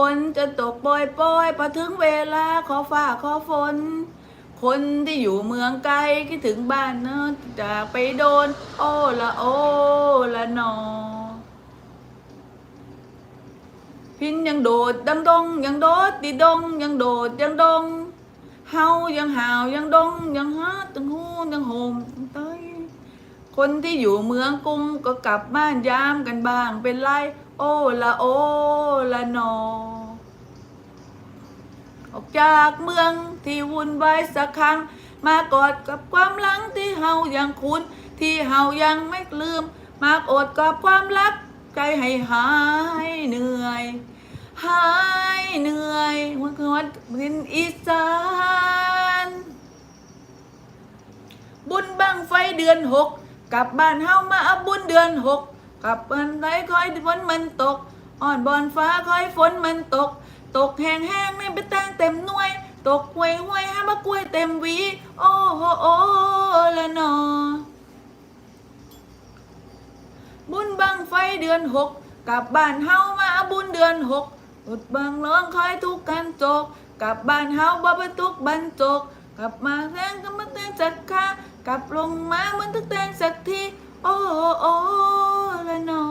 ฝนจะตกปล่อยๆพอถึงเวลาขอฟ้าขอฝน คนที่อยู่เมืองไกลคิดถึงบ้านเนอะจากไปโดน โอละโอละนอ พินยังโดดดำดงยังโดดดีดงยังโดดยังดงเฮายังหาวยังดงยังฮาตังหูยังโหมยังเต้ยคนที่อยู่เมืองกรุงก็กลับบ้านยามกันบ้างเป็นไร โอ้ละโอ้ละนอ ออกจากเมืองที่วุ่นวายสักครั้ง มากอดกับความหลังที่เฮายังคุ้น ที่เฮายังไม่ลืม มากอดกับความรักใจให้หายเหนื่อย หายเหนื่อยหัวควันดินอีสานบุญบังไฟเดือนหกกลับบ้านเฮามาเอาบุญเดือนหก กับบ้นไหนคอยฝนมันตก อ่อนบอนฟ้าคอยฝนมันตก ตกแห้งแห้งไม่ไปแตงเต็มหน่วย ตกหวยหวยให้มากล้วยเต็มวี โอ้โหโอ้ละนอ บุญบังไฟเดือนหกกลับบ้านเฮามาเอาบุญเดือนหกอุดบังร้องคอยทุกกันจกกลับบ้านเฮาบ่ไปทุกบันจก กลับมาแทงก็มาแทงจักค่ากลับลงมาเหมือนทุกแทงสักทีโอ้โอ้ละนอ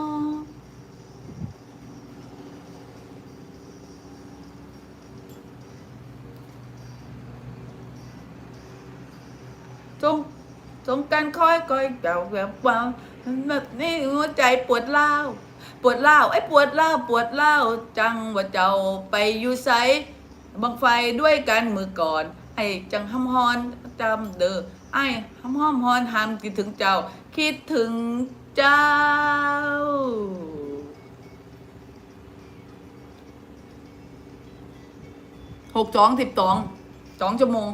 จงจงการคอยคอยเก่าแบบว่าแบบนี้หัวใจปวดเล่าปวดเล่าไอ้ปวดเล่าปวดเล่าจังว่าเจ้าไปอยู่ไสบังไฟด้วยกันมือก่อน ไอ้จังหำฮอนจำเด้อไอ้หำห้อมฮอนหามคิดถึงเจ้า คิดถึงเจ้า หกสองสิบสองสองชั่วโมง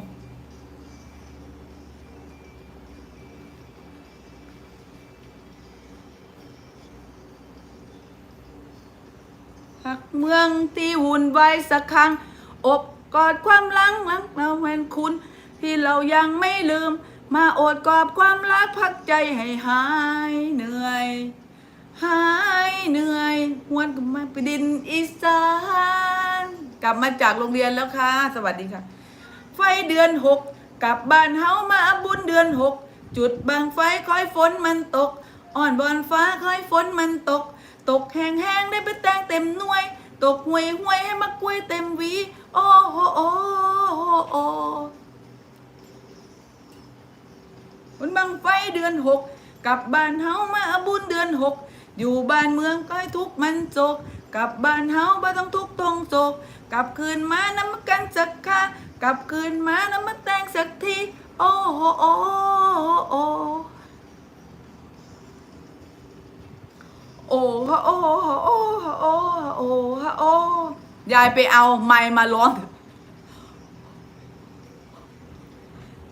หักเมืองที่วุ่นวายสักครั้ง อบกอดความหลังหลังเราแวนคุณ ที่เรายังไม่ลืม มาโอดกอบความรักพักใจให้หายเหนื่อย หายเหนื่อยหวนกลับมาไปดินอีสาน กลับมาจากโรงเรียนแล้วค่ะ สวัสดีค่ะ ไฟเดือนหกกลับบ้านเฮามาบุญเดือนหกจุดบางไฟคอยฝนมันตก อ่อนบอนฟ้าคอยฝนมันตก ตกแห้งแห้งได้ไปแตงเต็มหน่วย ตกห่วยห่วยให้มากล้วยเต็มวีโอ้โหโอ้โหโอ้บุญบังไฟเดือนหกกลับบ้านเฮามาบุญเดือนหกอยู่บ้านเมืองก็ให้ทุกมันโศกกลับบ้านเฮาบ่ต้องทุกต้องโศกกลับคืนมาน้ำมากันสักค่ากลับคืนมาน้ำมาแต่งสักที โอ้โหโอ้โหโอ้โอ้ ฮะโอ้ฮะโอ้ฮะโอ้ฮะโอฮะโอ้ยายไปเอาไม้มาร้อง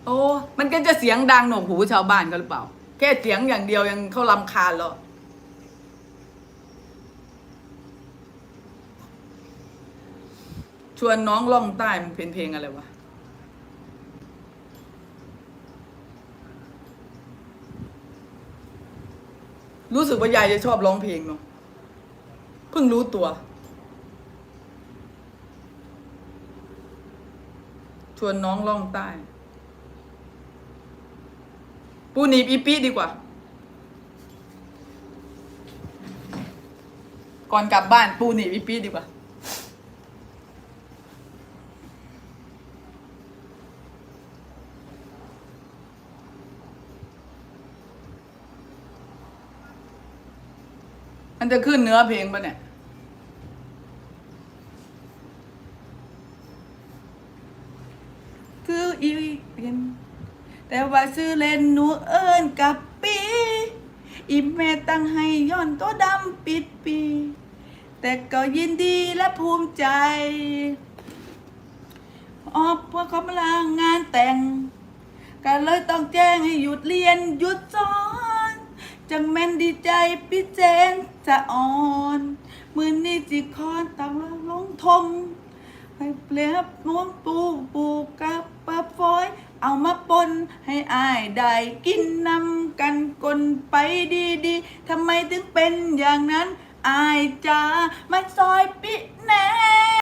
โอ้มันก็จะเสียงดังหนวกหูชาวบ้านกันหรือเปล่า แค่เสียงอย่างเดียวยังเขาลำคาญแล้วชวนน้องล่องใต้มันเป็นเพลงอะไรวะรู้สึกว่ายายจะชอบร้องเพลงเนาะ พิ่งรู้ตัว ชวนน้องล่องใต้ ปูหนีบอีปีดีกว่า ก่อนกลับบ้านปูหนีบอีปีดีกว่ามันจะขึ้นเนื้อเพลงปะเนี่ย คืออีเป็นแต่ว่าซื้อเล่นหนูเอิญกับปีอีแม่ตั้งให้ย้อนตัวดำปิดปี แต่ก็ยินดีและภูมิใจออกเพราะเขามาลางงานแต่ง ก็เลยต้องแจ้งให้หยุดเรียนหยุดสอน จังแม่นดีใจพี่เจนจะอ่อน มือนี้จิคอนตังลงทง ให้เปลียบม้วงปูปูกับปะฟอย เอามาปนให้อายได้กินนำกันกลนไปดีๆทำไมถึงเป็นอย่างนั้นอายจ้ามาซอยปิแน่